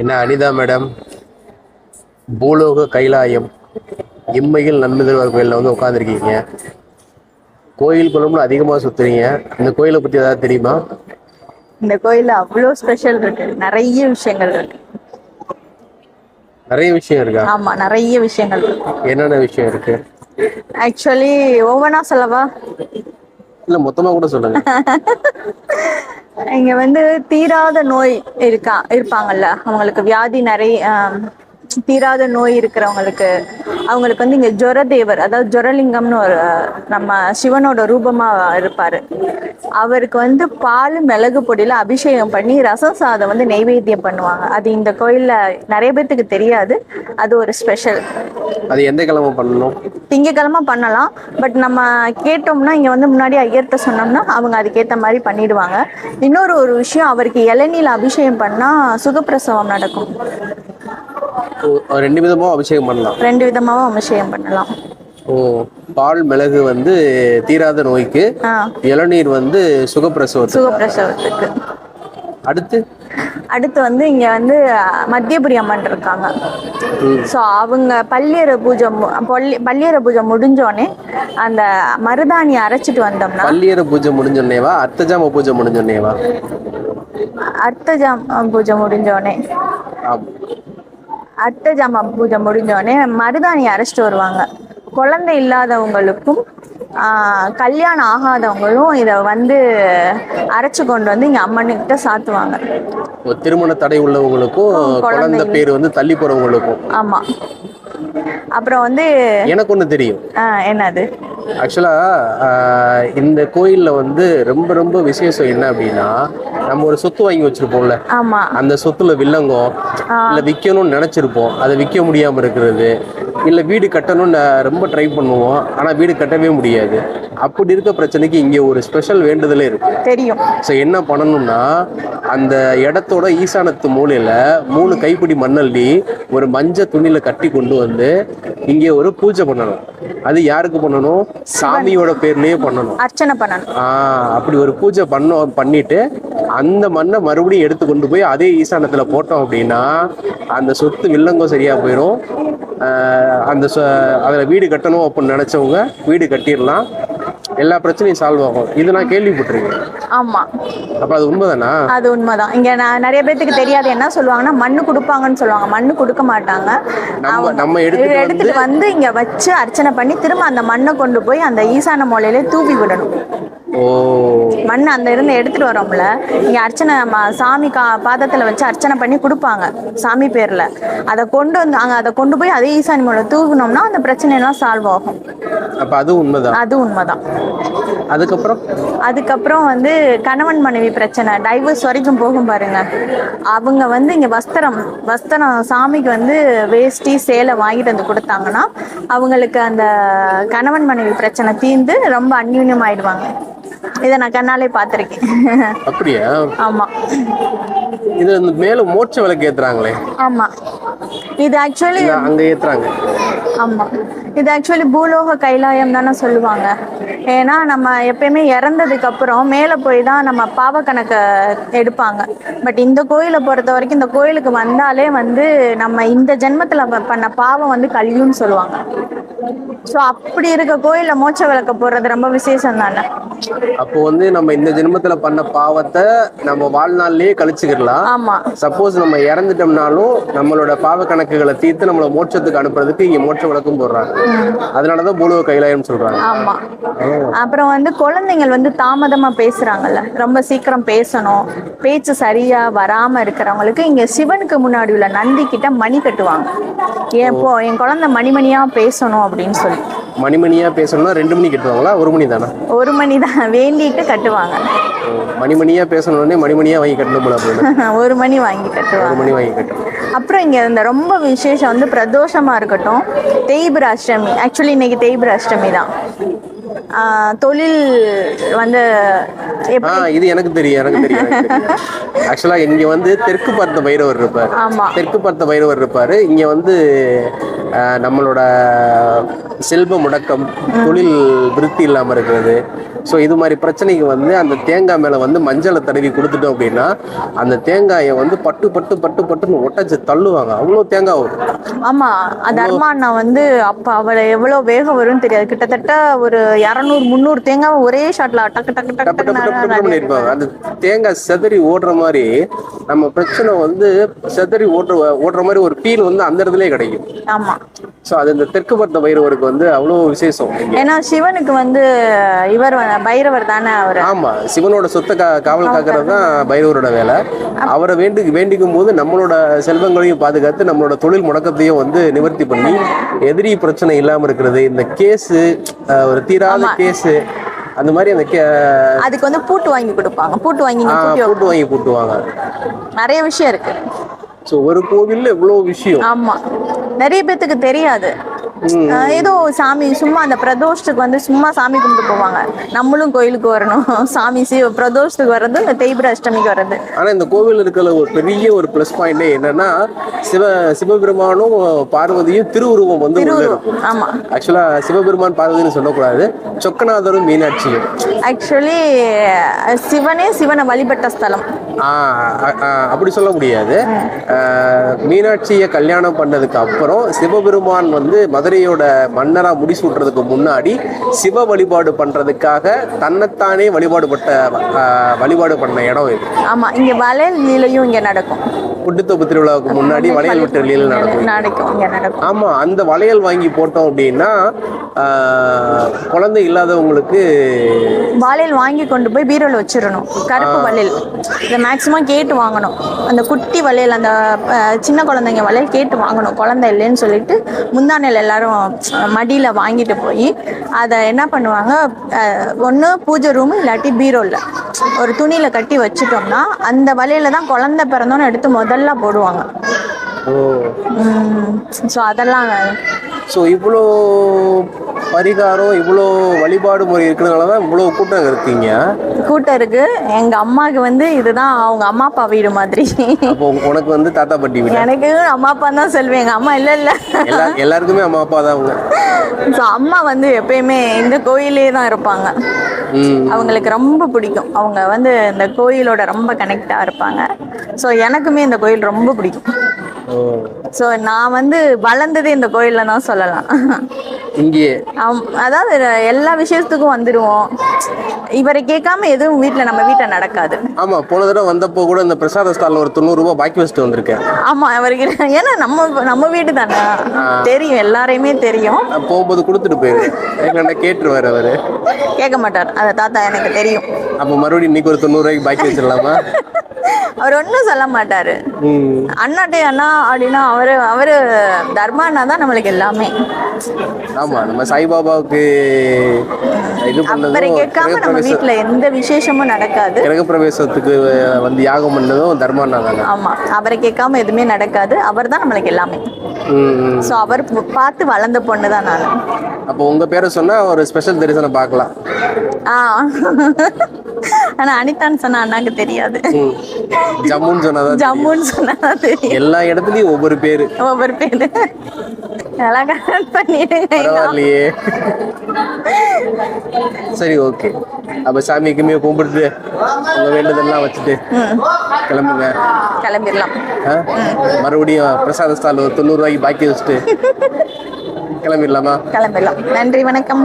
என்ன அனிதா மேடம்? பூலோக கைலாயம் இம்மையில் நன்மைதர் கோயிலில் வந்து உட்காந்துருக்கீங்க கோயில் குளம்னு அதிகமாக சுத்துறீங்க. இந்த கோயிலை பற்றி ஏதாவது தெரியுமா? இந்த கோயில்ல அவ்வளோ ஸ்பெஷல் இருக்கு. நிறைய விஷயங்கள் இருக்கு. நிறைய விஷயம் இருக்கா? ஆமா நிறைய விஷயங்கள் இருக்கு. என்னென்ன விஷயம் இருக்கு? ஆக்சுவலி ஒவ்வொன்றா சொல்லவா? இல்லை மொத்தமாக கூட சொல்லுங்க. இங்க வந்து தீராத நோய் இருக்கா இருப்பாங்கல்ல அவங்களுக்கு வியாதி நிறைய தீராத நோய் இருக்கிறவங்களுக்கு. அவங்களுக்கு வந்து இங்க ஜொரதேவர் அதாவது ஜொரலிங்கம்னு ஒரு நம்ம சிவனோட ரூபமா இருப்பாரு. அவருக்கு வந்து பால் மிளகு பொடியில அபிஷேகம் பண்ணி ரசம் சாதம் வந்து நெய்வேத்தியம் பண்ணுவாங்க. அது இந்த கோயில்ல நிறைய பேர்த்துக்கு தெரியாது. அது ஒரு ஸ்பெஷல். அது எந்த கிழமை பண்ணணும்? திங்கக்கிழமை பண்ணலாம். பட் நம்ம கேட்டோம்னா இங்க வந்து முன்னாடி ஐயர்கிட்ட சொன்னோம்னா அவங்க அதுக்கேத்த மாதிரி பண்ணிடுவாங்க. இன்னொரு ஒரு விஷயம் அவருக்கு இளநீல அபிஷேகம் பண்ணா சுகப்பிரசவம் நடக்கும். ரெண்டு விதமாக அபிஷேகம் பண்ணலாம். ரெண்டு விதமாவும் அபிஷேகம் பண்ணலாம். ஓ பால் மிளகு வந்து தீராத நோய்க்கு இளநீர் வந்து சுகப்பிரசவத்துக்கு. சுகப்பிரசவத்துக்கு. அடுத்து? அடுத்து வந்து இங்க வந்து மத்தியபுரி அம்மன் இருக்காங்க. ஸோ அவங்க பள்ளியற பூஜை பள்ளி பள்ளியற பூஜை முடிஞ்சோடனே அந்த மருதாணி அரைச்சிட்டு வந்தோம்னா பள்ளியற பூஜை முடிஞ்சோடனேவா அர்த்தஜாம பூஜை முடிஞ்சோடனேவா அர்த்தஜாம் பூஜை முடிஞ்சோடனே ஆமாம் ஜாமா பூஜை முடிஞ்சோடனே மருதாணி அரைச்சிட்டு வருவாங்க. குழந்தை இல்லாதவங்களுக்கும் கல்யாணம் ஆகாதவங்களும் இதை வந்து அரைச்சு கொண்டு வந்து இங்க அம்மனுக்கிட்ட சாத்துவாங்க. ஒரு திருமண தடை உள்ளவங்களுக்கும் குழந்தை பேர் வந்து தள்ளி போறவங்களுக்கும். ஆமா. அப்புறம் வந்து எனக்கு ஒன்று தெரியும். என்னது? ஆக்சுவலா இந்த கோயில்ல வந்து ரொம்ப ரொம்ப விசேஷம் என்ன அப்படின்னா நம்ம ஒரு சொத்து வாங்கி வச்சிருப்போம்ல. ஆமா. அந்த சொத்துல வில்லங்கம் இல்ல விற்கணும்னு நினைச்சிருப்போம். அதை விற்க முடியாம இருக்கிறது. இல்ல வீடு கட்டணும்னு ரொம்ப ட்ரை பண்ணுவோம். ஆனா வீடு கட்டவே முடியாது. அப்படி இருக்க பிரச்சனைக்கு இங்க ஒரு ஸ்பெஷல் வேண்டுதலே இருக்கு. தெரியும். ஸோ என்ன பண்ணணும்னா அந்த இடத்தோட ஈசானத்து மூலையில மூணு கைப்பிடி மண்ணள்ளி ஒரு மஞ்ச துணியில கட்டி கொண்டு வந்து இங்கே ஒரு பூஜை பண்ணணும். அது யாருக்கு பண்ணணும்? சாமியோட பேர்லயே பண்ணணும். அர்ச்சனை பண்ணணும். ஆஹ் அப்படி ஒரு பூஜை பண்ணோம் பண்ணிட்டு அந்த மண்ணை மறுபடியும் எடுத்து கொண்டு போய் அதே ஈசானத்துல போட்டோம் அப்படின்னா அந்த சொத்து வில்லங்கம் சரியா போயிடும் அந்த அதுல வீடு கட்டணும் அப்படின்னு நினைச்சவங்க வீடு கட்டிடலாம். எல்லா பிரச்சனையும் சால்வ் ஆகும். இது நான் கேள்விப்பட்டிருக்கேன். ஆமா. அப்ப அது உண்மைதானா? அது உண்மைதான். இங்க நான் நிறைய பேத்துக்கு தெரியாது என்ன சொல்லுவாங்கன்னா மண்ணு கொடுப்பாங்கன்னு சொல்லுவாங்க. மண்ணு கொடுக்க மாட்டாங்க. நம்ம நம்ம இதை எடுத்துட்டு வந்து இங்க வச்சு அர்ச்சனை பண்ணி திரும்ப அந்த மண்ணை கொண்டு போய் அந்த ஈசான மூலையில தூவி விடணும். மண் அந்த இருந்து எடுத்துட்டு வரோம்ல. இங்க அர்ச்சனை சாமி கா பாதத்துல வச்சு அர்ச்சனை பண்ணி கொடுப்பாங்க சாமி பேர்ல. அதை கொண்டு வந்து அங்க அதை கொண்டு போய் அதே ஈசானி மூலை தூவினோம்னா அந்த பிரச்சனை எல்லாம் சால்வ் ஆகும். அப்ப அது உண்மைதான். அது உண்மைதான். அதுக்கப்புறம்? அதுக்கப்புறம் வந்து கணவன் மனைவி பிரச்சனை. டைவர்ஸ் வரைக்கும் போகும் பாருங்க. அவங்க வந்து இங்க வஸ்திரம் வஸ்திரம் சாமிக்கு வந்து வேஷ்டி சேலை வாங்கிட்டு வந்து கொடுத்தாங்கன்னா அவங்களுக்கு அந்த கணவன் மனைவி பிரச்சனை தீர்ந்து ரொம்ப அந்யூன்யம் ஆயிடுவாங்க. இதை நான் கண்ணாலே பார்த்துருக்கேன். அப்படியா? ஆமா. இது மேல மோட்ச விளக்கு ஏத்துறாங்களே. ஆமா. இது ஆக்சுவலி அங்க ஏத்துறாங்க. ஆமா. இது ஆக்சுவலி பூலோக கைலாயம் தானே சொல்லுவாங்க. ஏன்னா நம்ம எப்பயுமே இறந்ததுக்கு அப்புறம் மேலே போய் தான் நம்ம பாவ கணக்கை எடுப்பாங்க. பட் இந்த கோயிலை பொறுத்த வரைக்கும் இந்த கோயிலுக்கு வந்தாலே வந்து நம்ம இந்த ஜென்மத்துல பண்ண பாவம் வந்து கழியும்னு சொல்லுவாங்க. ஸோ அப்படி இருக்க கோயில்ல மோட்ச விளக்க போடுறது ரொம்ப விசேஷம் தானே அப்போ வந்து நம்ம இந்த ஜென்மத்துல பண்ண பாவத்தை நம்ம வாழ்நாள்லயே கழிச்சுக்கிடலாம். ஆமா. சப்போஸ் நம்ம இறந்துட்டோம்னாலும் நம்மளோட பாவ கணக்குகளை தீர்த்து நம்மளை மோட்சத்துக்கு அனுப்புறதுக்கு இங்க மோட்ச விளக்கும் போடுறாங்க. அதனாலதான் பூலோக கைலாயம் சொல்றாங்க. ஆமா. அப்புறம் வந்து குழந்தைங்கள் வந்து தாமதமா பேசுறாங்கல்ல. ரொம்ப சீக்கிரம் பேசணும். பேச்சு சரியா வராம இருக்கிறவங்களுக்கு இங்க சிவனுக்கு முன்னாடி உள்ள நந்தி கிட்ட மணி கட்டுவாங்க. ஏன் போ என் குழந்தை மணிமணியா பேசணும் அப்படின்னு சொல்லி. மணிமணியா பேசணும்னா ரெண்டு மணி கட்டுவாங்களா? ஒரு மணி தானே? ஒரு மணி தான். வேண்டிட்டு கட்டுவாங்க. மணிமணியா பேசணுன்னே மணிமணியா வாங்கி கட்டணும் போல ஒரு மணி வாங்கி ஒரு கட்டுவாங்க மணி வாங்கி கட்டணும். அப்புறம் இங்க இந்த ரொம்ப விசேஷம் வந்து பிரதோஷமா இருக்கட்டும். தேய்பிர அஷ்டமி. ஆக்சுவலி இன்னைக்கு தேய்பிர அஷ்டமி தான். தொழில் வந்து இது எனக்கு தெரியும் எனக்கு தெரியும் ஆக்சுவலா இங்க வந்து தெற்கு பார்த்த பைரவர் இருப்பார். தெற்கு பார்த்த பைரவர் இருப்பாரு. இங்க வந்து நம்மளோட செல்வ முடக்கம் தொழில் விருத்தி இல்லாம இருக்கிறது. ஸோ இது மாதிரி பிரச்சனைக்கு வந்து அந்த தேங்காய் மேல வந்து மஞ்சளை தடவி கொடுத்துட்டோம் அப்படின்னா அந்த தேங்காயை வந்து பட்டு பட்டு பட்டு பட்டுன்னு ஒட்டச்சு தள்ளுவாங்க. அவ்வளோ தேங்காய் வரும். ஆமா. தர்மா அண்ணா வந்து அப்ப அவளை எவ்வளவு வேகம் வரும்னு தெரியாது. கிட்டத்தட்ட ஒரு இரநூறு முந்நூறு தேங்காய் ஒரே ஷாட்ல டக்கு டக்கு டக்கு டக்கு அந்த தேங்காய் செதறி ஓடுற மாதிரி நம்ம பிரச்சனை வந்து செதறி ஓடுற ஓடுற மாதிரி ஒரு ஃபீல் வந்து அந்த இடத்துலயே கிடைக்கும். ஆமா. ஸோ அது இந்த தெற்கு பார்த்த பைரவருக்கு வந்து அவ்வளோ விசேஷம். ஏன்னா சிவனுக்கு வந்து இவர் பைரவர் தானே அவர். ஆமா சிவனோட சொத்தை காவல் காக்கிறது தான் பைரவரோட வேலை. அவரை வேண்டி வேண்டிக்கும் போது நம்மளோட செல்வங்களையும் பாதுகாத்து நம்மளோட தொழில் முடக்கத்தையும் வந்து நிவர்த்தி பண்ணி எதிரி பிரச்சனை இல்லாம இருக்கிறது இந்த கேஸு ஒரு தீராத கேஸு அந்த மாதிரி அந்த அதுக்கு வந்து பூட்டு வாங்கி கொடுப்பாங்க. பூட்டு வாங்கி பூட்டி வாங்கி கூட்டுவாங்க நிறைய விஷயம் இருக்கு. ஸோ ஒரு கோவில்ல இவ்வளோ விஷயம். ஆமா. நிறைய பேத்துக்கு தெரியாது. ஏதோ சாமி சும்மா அந்த பிரதோஷத்துக்கு வந்து சும்மா சாமி கும்பிட்டு போவாங்க. நம்மளும் கோயிலுக்கு வரணும். சாமி சிவ பிரதோஷத்துக்கு வர்றது இந்த தேய்பிர அஷ்டமிக்கு வர்றது. ஆனா இந்த கோவில் இருக்கிற ஒரு பெரிய ஒரு ப்ளஸ் பாயிண்டே என்னன்னா சிவ சிவபெருமானும் பார்வதியும் திருவுருவம் வந்து ஆமா. ஆக்சுவலா சிவபெருமான் பார்வதின்னு சொல்லக்கூடாது. சொக்கநாதரும் மீனாட்சியும். ஆக்சுவலி சிவனே சிவனை வழிபட்ட ஸ்தலம். அப்படி சொல்ல முடியாது. மீனாட்சியை கல்யாணம் பண்ணதுக்கு அப்புறம் சிவபெருமான் வந்து மதுரையோட மன்னரா முடிசூட்டுறதுக்கு முன்னாடி சிவ வழிபாடு பண்றதுக்காக தன்னைத்தானே வழிபாடு பட்ட அஹ், வழிபாடு பண்ண இடம் இது. ஆமா இங்க வளையல் லீலையும் இங்க நடக்கும். புட்டுத்தோப்பு திருவிழாவுக்கு முன்னாடி வளையல் விட்டு லீலை நடக்கும். நடக்கும் இங்க நடக்கும். ஆமா அந்த வளையல் வாங்கி போட்டோம் அப்படின்னா குழந்தை இல்லாதவங்களுக்கு வளையல் வாங்கி கொண்டு போய் பீரோல வச்சிடணும். கருப்பு வளையல். இதை மேக்சிமம் கேட்டு வாங்கணும். அந்த குட்டி வளையல் அந்த சின்ன குழந்தைங்க வளையல் கேட்டு வாங்கணும். குழந்தை இல்லைன்னு சொல்லிட்டு முந்தானையில் எல்லாரும் அஹ், மடியில வாங்கிட்டு போய் அதை என்ன பண்ணுவாங்க ஒன்று பூஜை ரூம் இல்லாட்டி பீரோல ஒரு துணியில கட்டி வச்சுட்டோம்னா அந்த வளையல தான் குழந்தை பிறந்தோன்னு எடுத்து முதல்ல போடுவாங்க. ஸோ அதெல்லாம் ஸோ இவ்வளோ பரிகாரம் இவ்வளோ வழிபாடு முறை இருக்கிறதுனால தான் இவ்வளோ கூட்டம் இருக்கீங்க? கூட்டம் இருக்கு. எங்க அம்மாவுக்கு வந்து இதுதான் அவங்க அம்மா அப்பா வீடு மாதிரி. அப்போ உனக்கு வந்து தாத்தா பாட்டி வீடு? எனக்கு அம்மா அப்பா தான் சொல்லுவேன். எங்க அம்மா இல்ல இல்ல. எல்லா எல்லாருக்குமே அம்மா அப்பா தான் அவங்க. ஸோ அம்மா வந்து எப்பயுமே இந்த கோயிலே தான் இருப்பாங்க. அவங்களுக்கு ரொம்ப பிடிக்கும். அவங்க வந்து இந்த கோயிலோட ரொம்ப கனெக்டாக இருப்பாங்க. ஸோ எனக்குமே இந்த கோயில் ரொம்ப பிடிக்கும். ஸோ நான் வந்து வளர்ந்ததே இந்த கோயிலில் தான் சொல்லலாம். இங்கேயே அதாவது எல்லா விஷயத்துக்கும் வந்துடுவோம் இவரை கேட்காம எதுவும் வீட்டில் நம்ம வீட்டில் நடக்காது. ஆமா போன தடவை வந்தப்போ கூட இந்த பிரசாத ஸ்டாலில் ஒரு தொண்ணூறு ரூபாய் பாக்கி வச்சுட்டு வந்திருக்கேன். ஆமா அவருக்கு ஏன்னா நம்ம நம்ம வீடு தானே. தெரியும் எல்லாரையுமே தெரியும். போகும்போது கொடுத்துட்டு போயிரு எங்கள்கிட்ட கேட்டுருவாரு அவரு? கேட்க மாட்டார். அந்த தாத்தா எனக்கு தெரியும். அப்போ மறுபடியும் இன்னைக்கு ஒரு தொண்ணூறு ரூபாய்க்கு பாக்கி வச்சிடலாமா? அவர் ஒன்றும் சொல்ல மாட்டாரு. அண்ணாட்டே அண்ணா அப்படின்னா அவரு அவரு தர்மா அண்ணா தான் நம்மளுக்கு எல்லாமே. ஆமா நம்ம சாய்பாபாவுக்கு இது பண்ணதும் கேட்காம நம்ம வீட்ல எந்த விசேஷமும் நடக்காது. கிரகப்பிரவேசத்துக்கு வந்து யாகம் பண்ணதும் தர்மாண்ணா தானே ஆமா அவரை கேட்காம எதுவுமே நடக்காது. அவர் தான் நம்மளுக்கு எல்லாமே. ஸோ அவர் பார்த்து வளர்ந்த பொண்ணு தான் நான். அப்போ உங்க பேரை சொன்னா ஒரு ஸ்பெஷல் தரிசனம் பார்க்கலாம். ஆ. ஆனா அனிதான்னு சொன்னா அண்ணாக்கு தெரியாது. ஜம்முன்னு சொன்னாதான் ஜம்முன்னு சொன்னா தான் தெரியும். எல்லா இடத்துலயும் ஒவ்வொரு பேரு. ஒவ்வொரு பேரு. நல்லா கரெக்ட் பண்ணிடுங்க. சரி ஓகே அப்ப சாமிக்குமே கும்பிட்டு உங்க வேண்டுதல்லாம் வச்சுட்டு கிளம்புங்க. கிளம்பிடலாம்? மறுபடியும் பிரசாத ஸ்டால் ஒரு தொண்ணூறு ரூபாய்க்கு பாக்கி வச்சுட்டு கிளம்பிடலாமா? கிளம்பிடலாம். நன்றி வணக்கம்.